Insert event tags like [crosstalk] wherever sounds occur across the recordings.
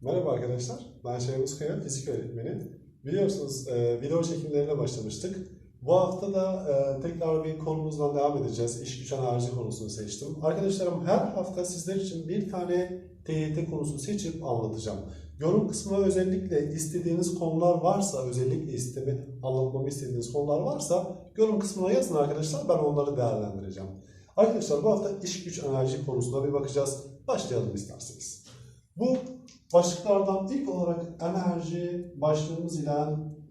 Merhaba arkadaşlar, ben Şehmus Kaya, fizik öğretmeni. Biliyorsunuz e, video çekimlerine başlamıştık. Bu hafta da e, tekrar bir konumuzdan devam edeceğiz. İş güç enerji konusunu seçtim. Arkadaşlarım her hafta sizler için bir tane TYT konusu seçip anlatacağım. Yorum kısmına özellikle istediğiniz konular varsa, özellikle istemi, anlatmamı istediğiniz konular varsa yorum kısmına yazın arkadaşlar. Ben onları değerlendireceğim. Arkadaşlar bu hafta iş güç enerji konusuna bir bakacağız. Başlayalım isterseniz. Bu başlıklardan ilk olarak enerji başlığımız ile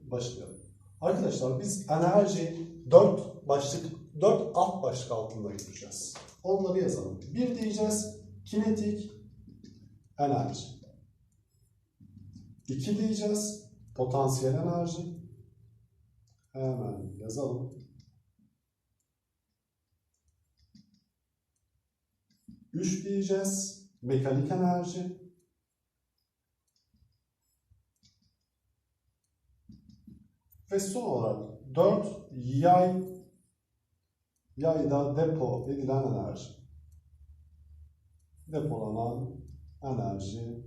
başlayalım. Arkadaşlar biz enerji 4 başlık, 4 alt başlık altında göreceğiz. Onları yazalım. Bir diyeceğiz kinetik enerji. İki diyeceğiz potansiyel enerji. Hemen yazalım. Üç diyeceğiz mekanik enerji. Ve son olarak 4 yay yayda depo edilen enerji. Depolanan enerji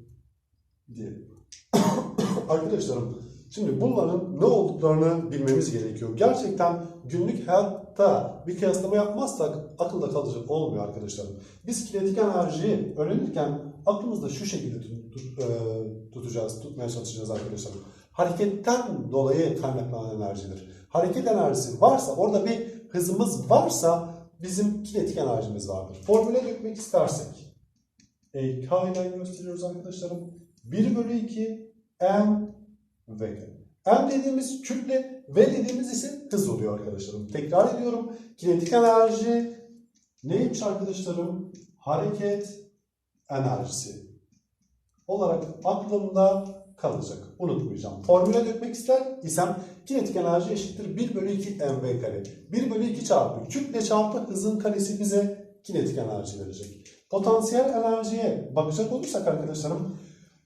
diyelim. [coughs] Arkadaşlarım şimdi bunların ne olduklarını bilmemiz gerekiyor. Gerçekten günlük hayatta bir kıyaslama yapmazsak akılda kalıcı olmuyor arkadaşlarım. Biz kinetik enerjiyi öğrenirken aklımızda şu şekilde e, tutacağız, tutmaya çalışacağız arkadaşlarım hareketten dolayı kaynaklanan enerjidir. Hareket enerjisi varsa, orada bir hızımız varsa bizim kinetik enerjimiz vardır. Formüle dökmek istersek, e, K ile gösteriyoruz arkadaşlarım. 1 bölü 2 M V kare. M dediğimiz kütle, V dediğimiz ise hız oluyor arkadaşlarım. Tekrar ediyorum. Kinetik enerji neymiş arkadaşlarım? Hareket enerjisi olarak aklımda kalacak. Unutmayacağım. Formüle dökmek ister isem kinetik enerji eşittir 1 bölü 2 mv kare. 1 bölü 2 çarpı kütle çarpı hızın karesi bize kinetik enerji verecek. Potansiyel enerjiye bakacak olursak arkadaşlarım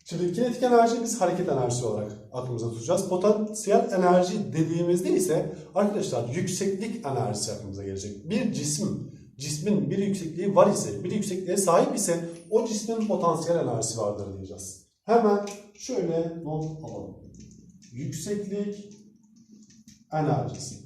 Şimdi kinetik enerji biz hareket enerjisi olarak aklımıza tutacağız. Potansiyel enerji dediğimizde ise arkadaşlar yükseklik enerjisi aklımıza gelecek. Bir cisim, cismin bir yüksekliği var ise, bir yüksekliğe sahip ise o cismin potansiyel enerjisi vardır diyeceğiz. Hemen şöyle not alalım. Yükseklik enerjisi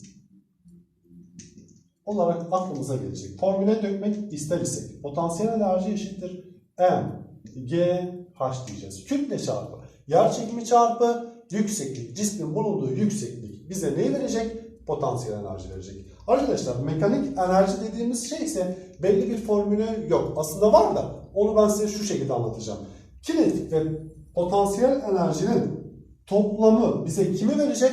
olarak aklımıza gelecek. Formüle dökmek ister isek potansiyel enerji eşittir M, G, H diyeceğiz. Kütle çarpı yer çekimi çarpı yükseklik. Cismin bulunduğu yükseklik bize ne verecek? Potansiyel enerji verecek. Arkadaşlar mekanik enerji dediğimiz şey ise belli bir formülü yok. Aslında var da onu ben size şu şekilde anlatacağım. Kinetik ve potansiyel enerjinin toplamı bize kimi verecek?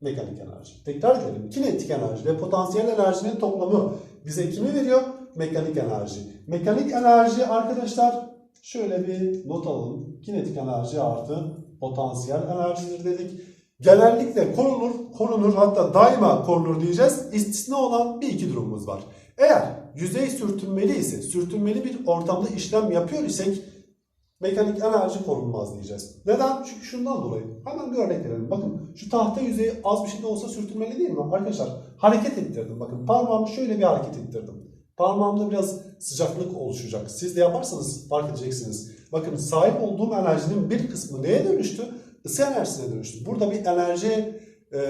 Mekanik enerji. Tekrar edelim. Kinetik enerji ve potansiyel enerjinin toplamı bize kimi veriyor? Mekanik enerji. Mekanik enerji arkadaşlar şöyle bir not alalım. Kinetik enerji artı potansiyel enerjidir dedik. Genellikle korunur, korunur hatta daima korunur diyeceğiz. İstisna olan bir iki durumumuz var. Eğer yüzey sürtünmeli ise, sürtünmeli bir ortamda işlem yapıyor isek mekanik enerji korunmaz diyeceğiz. Neden? Çünkü şundan dolayı. Hemen bir örnek verelim. Bakın şu tahta yüzeyi az bir şey de olsa sürtünmeli değil mi arkadaşlar? Hareket ettirdim. Bakın parmağımı şöyle bir hareket ettirdim. Parmağımda biraz sıcaklık oluşacak. Siz de yaparsanız fark edeceksiniz. Bakın sahip olduğum enerjinin bir kısmı neye dönüştü? Isı enerjisine dönüştü. Burada bir enerji e,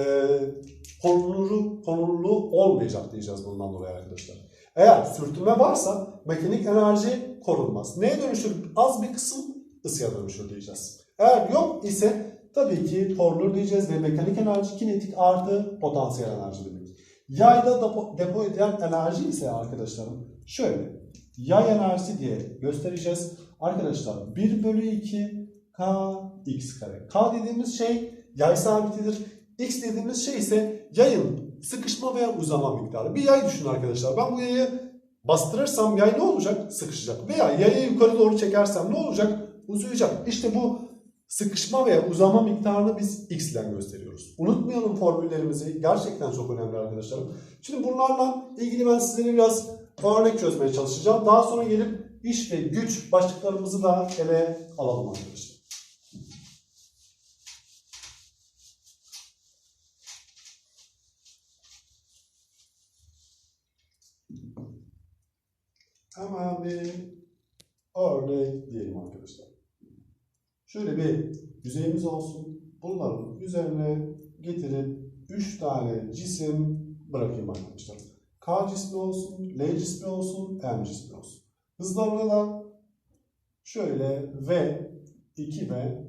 konulu, konulu olmayacak diyeceğiz bundan dolayı arkadaşlar. Eğer sürtünme varsa mekanik enerji korunmaz. Neye dönüşür? Az bir kısım ısıya dönüşür diyeceğiz. Eğer yok ise tabii ki korunur diyeceğiz ve mekanik enerji kinetik artı potansiyel enerji demek. Yayda depo, depo edilen enerji ise arkadaşlarım şöyle. Yay enerjisi diye göstereceğiz. Arkadaşlar 1 bölü 2 k x kare. K dediğimiz şey yay sabitidir. X dediğimiz şey ise yayın sıkışma veya uzama miktarı. Bir yay düşünün arkadaşlar. Ben bu yayı bastırırsam yay ne olacak? Sıkışacak. Veya yayı yukarı doğru çekersem ne olacak? Uzayacak. İşte bu sıkışma veya uzama miktarını biz x ile gösteriyoruz. Unutmayalım formüllerimizi. Gerçekten çok önemli arkadaşlarım. Şimdi bunlarla ilgili ben sizlere biraz örnek çözmeye çalışacağım. Daha sonra gelip iş ve güç başlıklarımızı da ele alalım arkadaşlar. Hemen bir örnek diyelim arkadaşlar. Şöyle bir yüzeyimiz olsun. Bunların üzerine getirip 3 tane cisim bırakayım arkadaşlar. K cismi olsun, L cismi olsun, M cismi olsun. Hızlarına da şöyle V, 2V,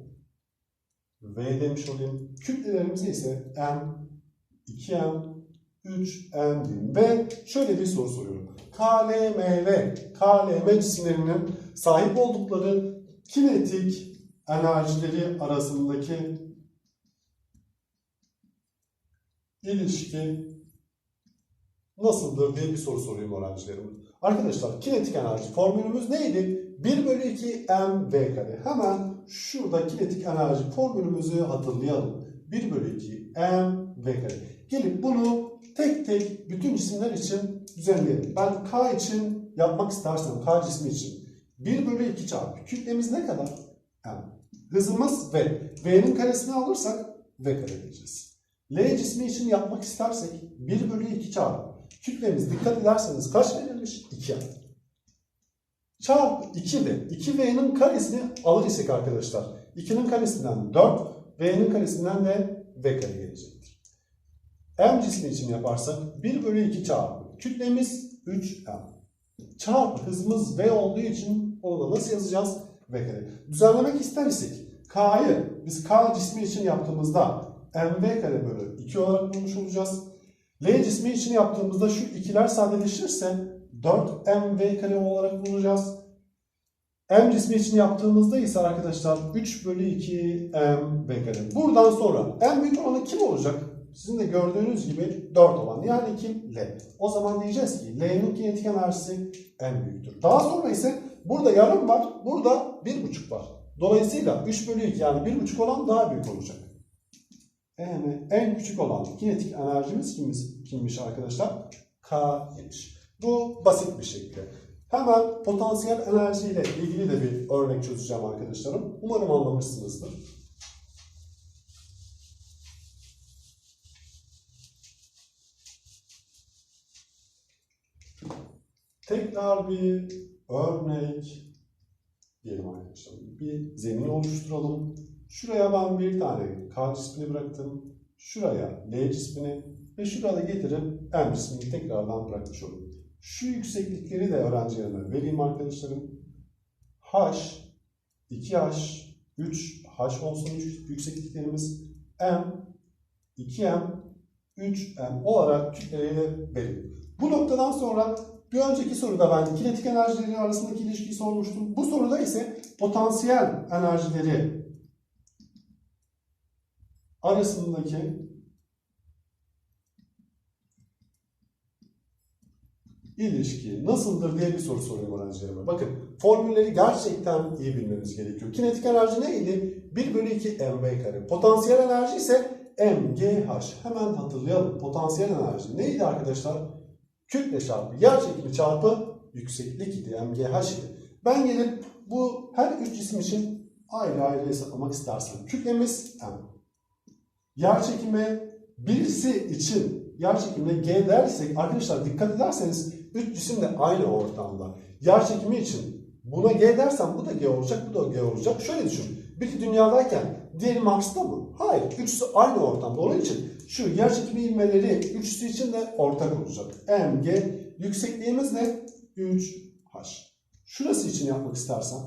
V demiş olayım. Kütlelerimize ise M, 2M, 3M diyeyim. Ve şöyle bir soru soruyorum. KLMV, KLM cisimlerinin sahip oldukları kinetik enerjileri arasındaki ilişki nasıldır diye bir soru soruyorum öğrencilerime. Arkadaşlar kinetik enerji formülümüz neydi? 1 bölü 2 m v kare. Hemen şurada kinetik enerji formülümüzü hatırlayalım. 1 bölü 2 m v kare. Gelip bunu tek tek bütün cisimler için düzenleyelim. Ben k için yapmak istersem k cismi için 1 bölü 2 çarpı kütlemiz ne kadar? m. Hızımız v. v'nin karesini alırsak v kare diyeceğiz. L cismi için yapmak istersek 1 bölü 2 çarpı kütlemiz dikkat ederseniz kaç verilmiş? 2 Çarpı 2 v. 2v'nin karesini alır isek arkadaşlar. 2'nin karesinden 4, v'nin karesinden de v kare gelecektir. M cismi için yaparsak 1 bölü 2 çarpı kütlemiz 3m. Çarpı hızımız v olduğu için onu da nasıl yazacağız? v kare. Düzenlemek ister isek k'yı biz k cismi için yaptığımızda mv kare bölü 2 olarak bulmuş olacağız. L cismi için yaptığımızda şu ikiler sadeleşirse 4mv kare olarak bulacağız. M cismi için yaptığımızda ise arkadaşlar 3 bölü 2 mv kare. Buradan sonra en büyük olanı kim olacak? Sizin de gördüğünüz gibi 4 olan yani kim? L. O zaman diyeceğiz ki L'nin kinetik enerjisi en büyüktür. Daha sonra ise burada yarım var, burada 1,5 var. Dolayısıyla 3 bölü 2 yani 1,5 olan daha büyük olacak. Yani en küçük olan kinetik enerjimiz kimmiş, kimmiş arkadaşlar? K imiş. Bu basit bir şekilde. Hemen potansiyel enerji ile ilgili de bir örnek çözeceğim arkadaşlarım. Umarım anlamışsınızdır. Tekrar bir örnek diyelim arkadaşlar. Bir zemin oluşturalım. Şuraya ben bir tane K cismini bıraktım. Şuraya L cismini ve şurada getirip M cismini tekrardan bırakmış oldum. Şu yükseklikleri de öğrencilerime vereyim arkadaşlarım. H, 2H, 3H olsun yüksekliklerimiz. M, 2M, 3M olarak kütleleri verin. Bu noktadan sonra bir önceki soruda ben kinetik enerjileri arasındaki ilişkiyi sormuştum. Bu soruda ise potansiyel enerjileri arasındaki ilişki nasıldır diye bir soru soruyorum öğrencilerime. Bakın formülleri gerçekten iyi bilmemiz gerekiyor. Kinetik enerji neydi? 1 bölü 2 mv kare. Potansiyel enerji ise mgh. Hemen hatırlayalım. Potansiyel enerji neydi arkadaşlar? Kütle çarpı yer çekimi çarpı yükseklik idi. mgh idi. Ben gelip bu her üç cisim için ayrı ayrı hesaplamak istersem. Kütlemiz m. Yer çekimi birisi için yer çekimine G dersek arkadaşlar dikkat ederseniz üç cisim de aynı ortamda. Yer çekimi için buna G dersem bu da G olacak, bu da G olacak. Şöyle düşün. Biri dünyadayken diğeri Mars'ta mı? Hayır. Üçüsü aynı ortamda. Onun için şu yer çekimi ivmeleri üçüsü için de ortak olacak. M, G. Yüksekliğimiz ne? 3H. Şurası için yapmak istersem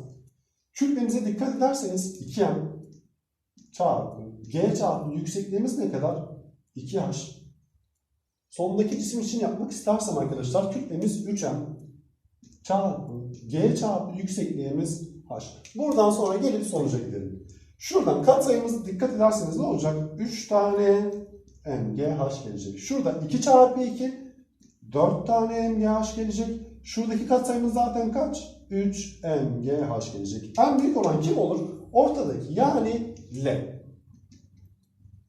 kütlemize dikkat ederseniz 2M çarpı G çarpı yüksekliğimiz ne kadar? 2H. Sondaki cisim için yapmak istersem arkadaşlar kütlemiz 3M çarpı G çarpı yüksekliğimiz H. Buradan sonra gelip sonuca gidelim. Şuradan katsayımız dikkat ederseniz ne olacak? 3 tane MGH gelecek. Şurada 2 çarpı 2 4 tane MGH gelecek. Şuradaki katsayımız zaten kaç? 3 MGH gelecek. En büyük olan kim olur? Ortadaki yani L.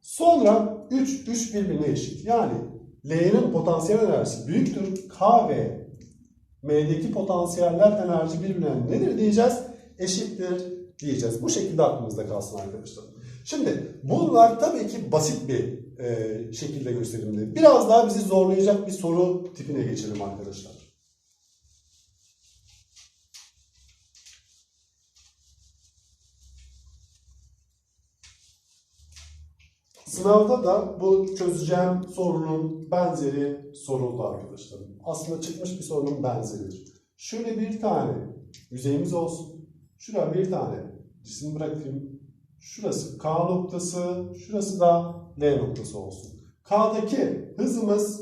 Sonra 3, 3 birbirine eşit. Yani L'nin potansiyel enerjisi büyüktür. K ve M'deki potansiyeller enerji birbirine nedir diyeceğiz? Eşittir diyeceğiz. Bu şekilde aklımızda kalsın arkadaşlar. Şimdi bunlar tabii ki basit bir e, şekilde gösterimli. Biraz daha bizi zorlayacak bir soru tipine geçelim arkadaşlar. Sınavda da bu çözeceğim sorunun benzeri soruldu arkadaşlarım. Aslında çıkmış bir sorunun benzeridir. Şöyle bir tane yüzeyimiz olsun. Şuraya bir tane cisim bırakayım. Şurası K noktası, şurası da L noktası olsun. K'daki hızımız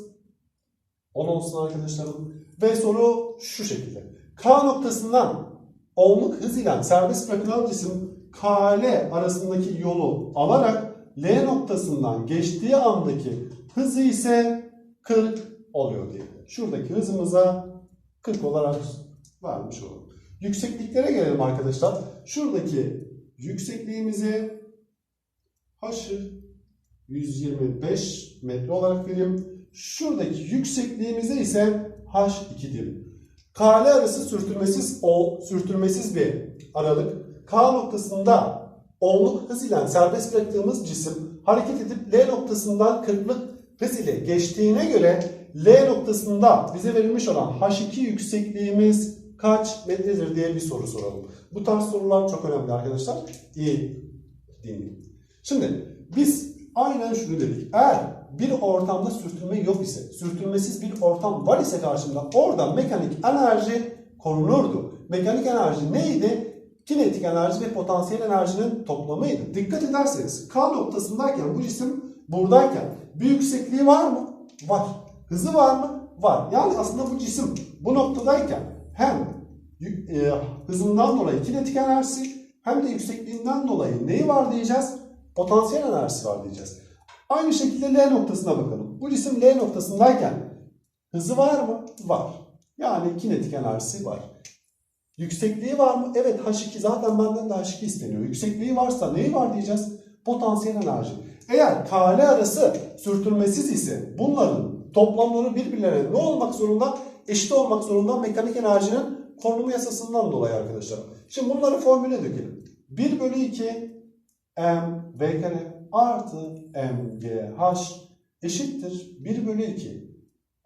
10 olsun arkadaşlarım. Ve soru şu şekilde. K noktasından onluk hız ile serbest bırakılan cisim KL arasındaki yolu alarak L noktasından geçtiği andaki hızı ise 40 oluyor diye. Şuradaki hızımıza 40 olarak vermiş olalım. Yüksekliklere gelelim arkadaşlar. Şuradaki yüksekliğimizi haşı 125 metre olarak vereyim. Şuradaki yüksekliğimize ise H2 diyelim. KL arası sürtünmesiz o sürtünmesiz bir aralık. K noktasında onluk hız ile serbest bıraktığımız cisim hareket edip L noktasından 40'lık hız ile geçtiğine göre L noktasında bize verilmiş olan H2 yüksekliğimiz kaç metredir diye bir soru soralım. Bu tarz sorular çok önemli arkadaşlar. İyi dinleyin. Şimdi biz aynen şunu dedik. Eğer bir ortamda sürtünme yok ise, sürtünmesiz bir ortam var ise karşımda orada mekanik enerji korunurdu. Mekanik enerji neydi? Kinetik enerji ve potansiyel enerjinin toplamıydı. Dikkat ederseniz K noktasındayken bu cisim buradayken bir yüksekliği var mı? Var. Hızı var mı? Var. Yani aslında bu cisim bu noktadayken hem e, hızından dolayı kinetik enerjisi hem de yüksekliğinden dolayı neyi var diyeceğiz? Potansiyel enerjisi var diyeceğiz. Aynı şekilde L noktasına bakalım. Bu cisim L noktasındayken hızı var mı? Var. Yani kinetik enerjisi var. Yüksekliği var mı? Evet H2 zaten benden de H2 isteniyor. Yüksekliği varsa neyi var diyeceğiz? Potansiyel enerji. Eğer KL arası sürtünmesiz ise bunların toplamları birbirlerine ne olmak zorunda? Eşit olmak zorunda mekanik enerjinin korunumu yasasından dolayı arkadaşlar. Şimdi bunları formüle dökelim. 1 bölü 2 m v kare artı m g h eşittir 1 bölü 2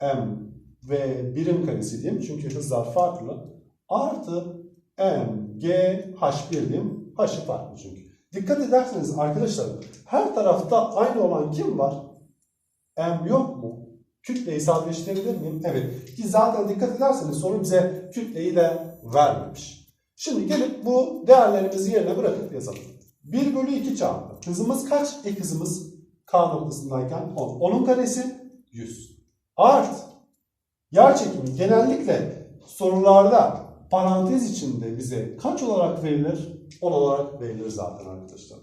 m v birim karesi diyeyim çünkü hızlar farklı artı m g h1 diyeyim h'ı farklı çünkü. Dikkat ederseniz arkadaşlar her tarafta aynı olan kim var? M yok mu? Kütleyi sadeleştirebilir miyim? Evet. Ki zaten dikkat ederseniz soru bize kütleyi de vermemiş. Şimdi gelip bu değerlerimizi yerine bırakıp yazalım. 1 bölü 2 çarpı. Hızımız kaç? İlk hızımız K noktasındayken 10. 10'un karesi 100. Art. Yer çekimi genellikle sorularda parantez içinde bize kaç olarak verilir? 10 olarak verilir zaten arkadaşlar.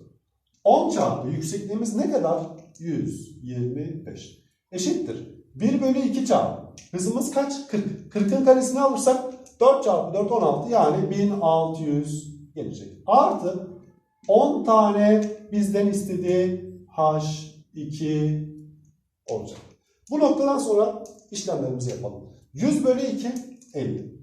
10 çarpı yüksekliğimiz ne kadar? 125. Eşittir. 1 bölü 2 çarpı. Hızımız kaç? 40. 40'ın karesini alırsak 4 çarpı 4 16 yani 1600 gelecek. Artı 10 tane bizden istediği H2 olacak. Bu noktadan sonra işlemlerimizi yapalım. 100 bölü 2 50.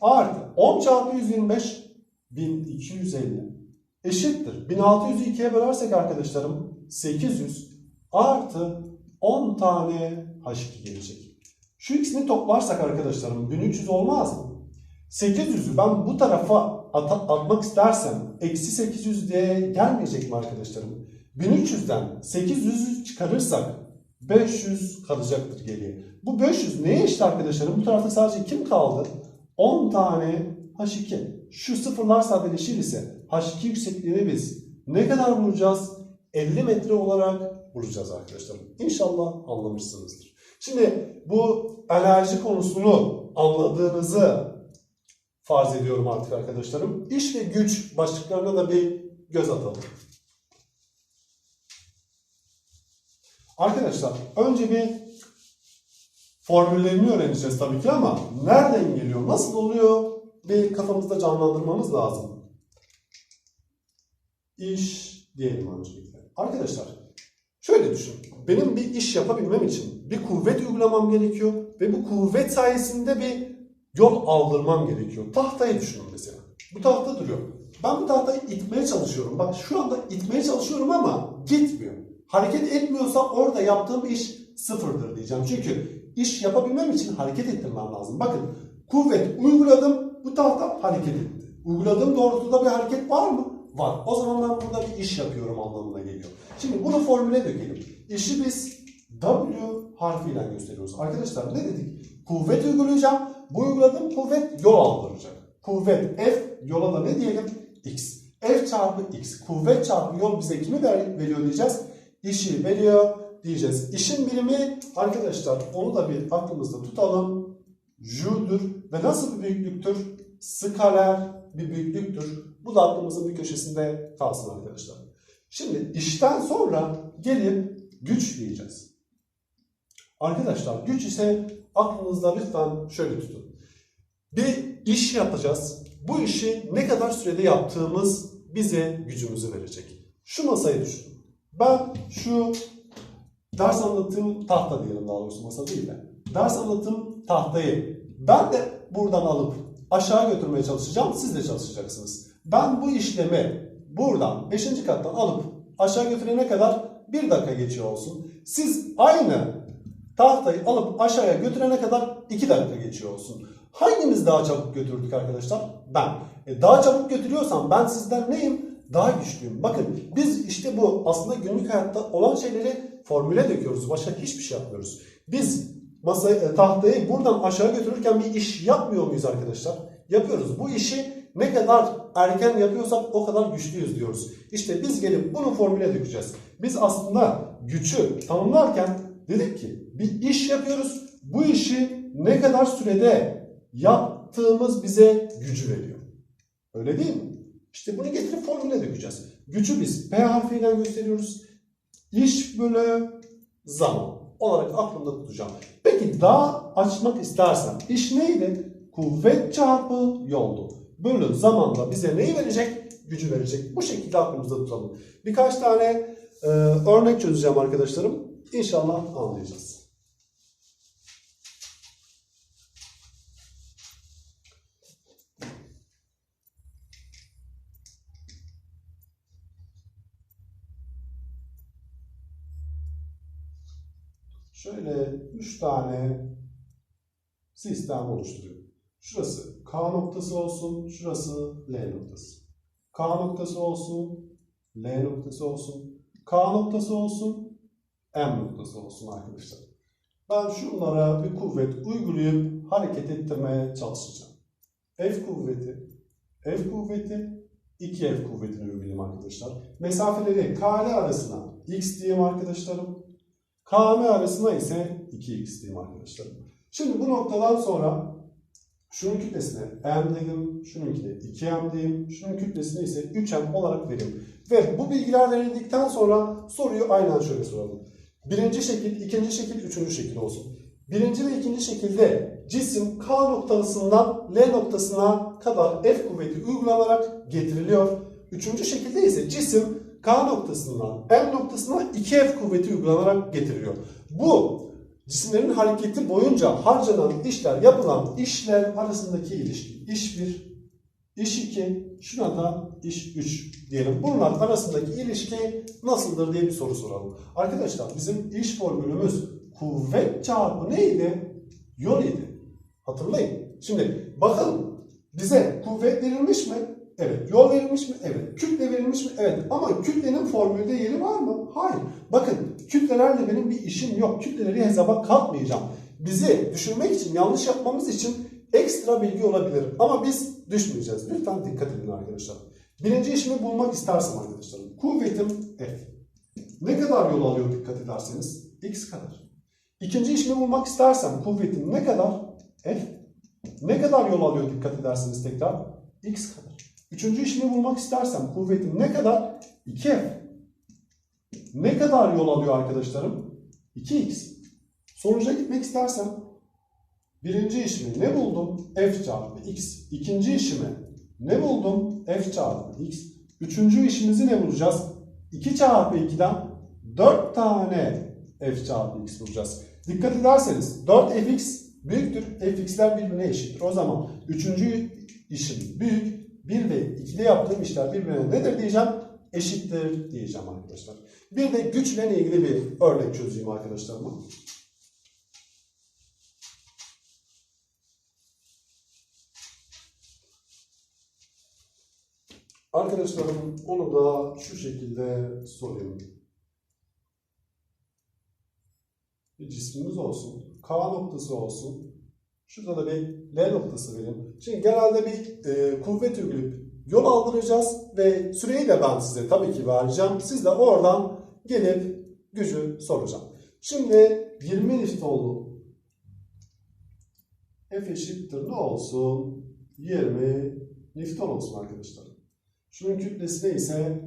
Artı 10 çarpı 125 1250 eşittir. 1600'ü 2'ye bölersek arkadaşlarım 800 artı 10 tane H2 gelecek. Şu ikisini toplarsak arkadaşlarım 1300 olmaz mı? 800'ü ben bu tarafa at- atmak istersem eksi 800 diye gelmeyecek mi arkadaşlarım? 1300'den 800'ü çıkarırsak 500 kalacaktır geriye. Bu 500 neye eşit arkadaşlarım? Bu tarafta sadece kim kaldı? 10 tane H2. Şu sıfırlar sadeleşir ise H2 yüksekliğini biz ne kadar bulacağız? 50 metre olarak bulacağız arkadaşlar. İnşallah anlamışsınızdır. Şimdi bu enerji konusunu anladığınızı farz ediyorum artık arkadaşlarım. İş ve güç başlıklarına da bir göz atalım. Arkadaşlar önce bir formüllerini öğreneceğiz tabii ki ama nereden geliyor, nasıl oluyor bir kafamızda canlandırmamız lazım. İş diyelim öncelikle. Arkadaşlar şöyle düşün. Benim bir iş yapabilmem için bir kuvvet uygulamam gerekiyor ve bu kuvvet sayesinde bir yol aldırmam gerekiyor. Tahtayı düşünün mesela. Bu tahta duruyor. Ben bu tahtayı itmeye çalışıyorum. Bak şu anda itmeye çalışıyorum ama gitmiyor. Hareket etmiyorsa orada yaptığım iş sıfırdır diyeceğim. Çünkü iş yapabilmem için hareket ettirmem lazım. Bakın kuvvet uyguladım bu tahta hareket etti. Uyguladığım doğrultuda bir hareket var mı? Var. O zaman ben burada bir iş yapıyorum anlamına geliyor. Şimdi bunu formüle dökelim. İşi biz W harfiyle gösteriyoruz. Arkadaşlar ne dedik? Kuvvet uygulayacağım. Bu uyguladığım kuvvet yol aldıracak. Kuvvet F yola da ne diyelim? X. F çarpı X. Kuvvet çarpı yol bize kimi ver- veriyor diyeceğiz? İşi veriyor diyeceğiz. İşin birimi arkadaşlar onu da bir aklımızda tutalım. J'dur ve nasıl bir büyüklüktür? Skaler bir büyüklüktür. Bu da aklımızın bir köşesinde kalsın arkadaşlar. Şimdi işten sonra gelip güç diyeceğiz. Arkadaşlar güç ise aklınızda lütfen şöyle tutun. Bir iş yapacağız. Bu işi ne kadar sürede yaptığımız bize gücümüzü verecek. Şu masayı düşünün. Ben şu ders anlattığım tahta diyelim daha doğrusu masa değil de. Ders anlattığım tahtayı ben de buradan alıp aşağı götürmeye çalışacağım. Siz de çalışacaksınız. Ben bu işlemi buradan 5. kattan alıp aşağı götürene kadar 1 dakika geçiyor olsun. Siz aynı tahtayı alıp aşağıya götürene kadar 2 dakika geçiyor olsun. Hangimiz daha çabuk götürdük arkadaşlar? Ben. E daha çabuk götürüyorsam ben sizden neyim? Daha güçlüyüm. Bakın biz işte bu aslında günlük hayatta olan şeyleri formüle döküyoruz. Başka hiçbir şey yapmıyoruz. Biz masayı, e, tahtayı buradan aşağı götürürken bir iş yapmıyor muyuz arkadaşlar? Yapıyoruz. Bu işi ne kadar erken yapıyorsak o kadar güçlüyüz diyoruz. İşte biz gelip bunu formüle dökeceğiz. Biz aslında gücü tanımlarken dedik ki bir iş yapıyoruz. Bu işi ne kadar sürede yaptığımız bize gücü veriyor. Öyle değil mi? İşte bunu getirip formüle dökeceğiz. Gücü biz P harfiyle gösteriyoruz. İş bölü zaman olarak aklımda tutacağım. Peki daha açmak istersem iş neydi? Kuvvet çarpı yoldu. Bölü zamanda bize neyi verecek? Gücü verecek. Bu şekilde aklımızda tutalım. Birkaç tane e, örnek çözeceğim arkadaşlarım. İnşallah anlayacağız. Şöyle 3 tane sistem oluşturuyorum. Şurası K noktası olsun, şurası L noktası. K noktası olsun, L noktası olsun, K noktası olsun, M noktası olsun arkadaşlar. Ben şunlara bir kuvvet uygulayıp hareket ettirmeye çalışacağım. F kuvveti, F kuvveti, 2F kuvvetini uygulayayım arkadaşlar. Mesafeleri K ile arasına X diyeyim arkadaşlarım. KM arasına ise 2x diyeyim arkadaşlarım. Şimdi bu noktadan sonra şunun kütlesine m dedim, şununkine 2m diyeyim, şunun kütlesine ise 3m olarak vereyim. Ve bu bilgiler verildikten sonra soruyu aynen şöyle soralım. Birinci şekil, ikinci şekil, üçüncü şekil olsun. Birinci ve ikinci şekilde cisim K noktasından L noktasına kadar F kuvveti uygulanarak getiriliyor. Üçüncü şekilde ise cisim K noktasından M noktasına 2F kuvveti uygulanarak getiriliyor. Bu cisimlerin hareketi boyunca harcanan işler, yapılan işler arasındaki ilişki. İş 1, iş 2, şuna da iş 3 diyelim. Bunlar arasındaki ilişki nasıldır diye bir soru soralım. Arkadaşlar bizim iş formülümüz kuvvet çarpı neydi? Yol idi. Hatırlayın. Şimdi bakalım bize kuvvet verilmiş mi? Evet. Yol verilmiş mi? Evet. Kütle verilmiş mi? Evet. Ama kütlenin formülde yeri var mı? Hayır. Bakın kütlelerle benim bir işim yok. Kütleleri hesaba katmayacağım. Bizi düşünmek için, yanlış yapmamız için ekstra bilgi olabilir. Ama biz düşmeyeceğiz. Lütfen dikkat edin arkadaşlar. Birinci işimi bulmak istersem arkadaşlarım. Kuvvetim F. Ne kadar yol alıyor dikkat ederseniz? X kadar. İkinci işimi bulmak istersem kuvvetim ne kadar? F. Ne kadar yol alıyor dikkat ederseniz tekrar? X kadar. Üçüncü işimi bulmak istersem kuvvetim ne kadar? 2F. Ne kadar yol alıyor arkadaşlarım? 2X. Sonuca gitmek istersem birinci işimi ne buldum? F çarpı X. İkinci işimi ne buldum? F çarpı X. Üçüncü işimizi ne bulacağız? 2 çarpı 2'den 4 tane F çarpı X bulacağız. Dikkat ederseniz 4Fx büyüktür. Fx'ler birbirine eşittir. O zaman üçüncü işim büyük. 1 ve 2'de yaptığım işler birbirine nedir diyeceğim? Eşittir diyeceğim arkadaşlar. Bir de güçle ilgili bir örnek çözeyim arkadaşlarıma. Arkadaşlarım onu da şu şekilde sorayım. Bir cismimiz olsun. K noktası olsun. Şurada da bir L noktası vereyim. Şimdi genelde bir e, kuvvet uygulayıp yol aldıracağız ve süreyi de ben size tabii ki vereceğim. Siz de oradan gelip gücü soracağım. Şimdi 20 Newton'lu F eşittir ne olsun? 20 Newton olsun arkadaşlar. Şunun kütlesi neyse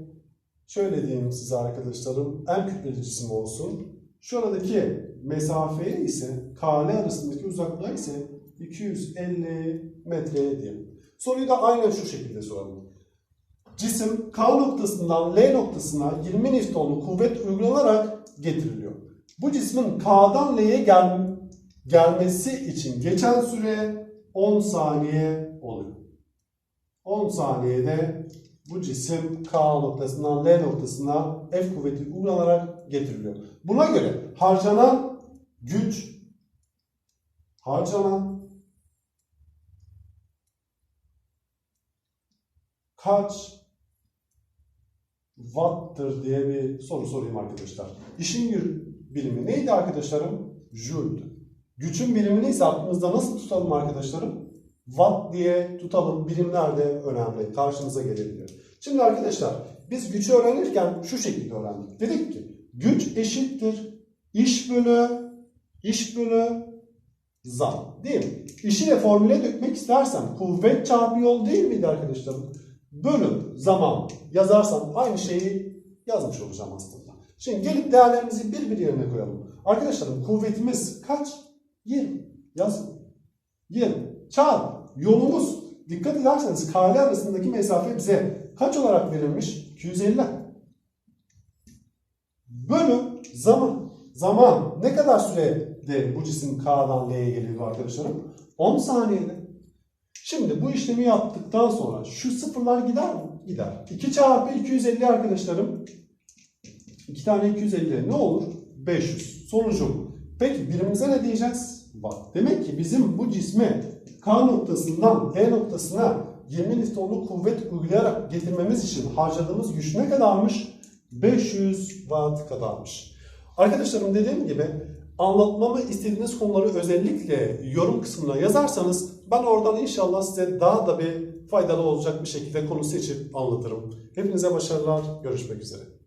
şöyle diyeyim size arkadaşlarım en kütleli cisim olsun. Şuradaki mesafeye ise KL arasındaki uzaklığa ise 250 metre diyelim. Soruyu da aynen şu şekilde soralım. Cisim K noktasından L noktasına 20 Newton'lu kuvvet uygulanarak getiriliyor. Bu cismin K'dan L'ye gel gelmesi için geçen süre 10 saniye oluyor. 10 saniyede bu cisim K noktasından L noktasına F kuvveti uygulanarak getiriliyor. Buna göre harcanan güç harcanan kaç watt'tır diye bir soru sorayım arkadaşlar. İşin birimi neydi arkadaşlarım? Joule'dü. Gücün birimini ise aklımızda nasıl tutalım arkadaşlarım? Watt diye tutalım. Birimler de önemli. Karşımıza gelebiliyor. Şimdi arkadaşlar biz gücü öğrenirken şu şekilde öğrendik. Dedik ki güç eşittir iş bölü iş bölü zam. Değil mi? İşi de formüle dökmek istersem kuvvet çarpı yol değil miydi arkadaşlarım? Bölü zaman yazarsam aynı şeyi yazmış olacağım aslında. Şimdi gelip değerlerimizi bir bir yerine koyalım. Arkadaşlarım kuvvetimiz kaç? 20. Yazın. 20. Çarp. Yolumuz. Dikkat ederseniz KL arasındaki mesafe bize kaç olarak verilmiş? 250. Bölü zaman. Zaman. Ne kadar sürede bu cisim K'dan L'ye geliyor arkadaşlarım? 10 saniyede. Şimdi bu işlemi yaptıktan sonra şu sıfırlar gider mi? Gider. 2 çarpı 250 arkadaşlarım. 2 tane 250 ne olur? 500. Sonucu bu. Peki birimimize ne diyeceğiz? Bak demek ki bizim bu cisme K noktasından L noktasına 20 Newton'lu kuvvet uygulayarak getirmemiz için harcadığımız güç ne kadarmış? 500 watt kadarmış. Arkadaşlarım dediğim gibi anlatmamı istediğiniz konuları özellikle yorum kısmına yazarsanız ben oradan inşallah size daha da bir faydalı olacak bir şekilde konu seçip anlatırım. Hepinize başarılar. Görüşmek üzere.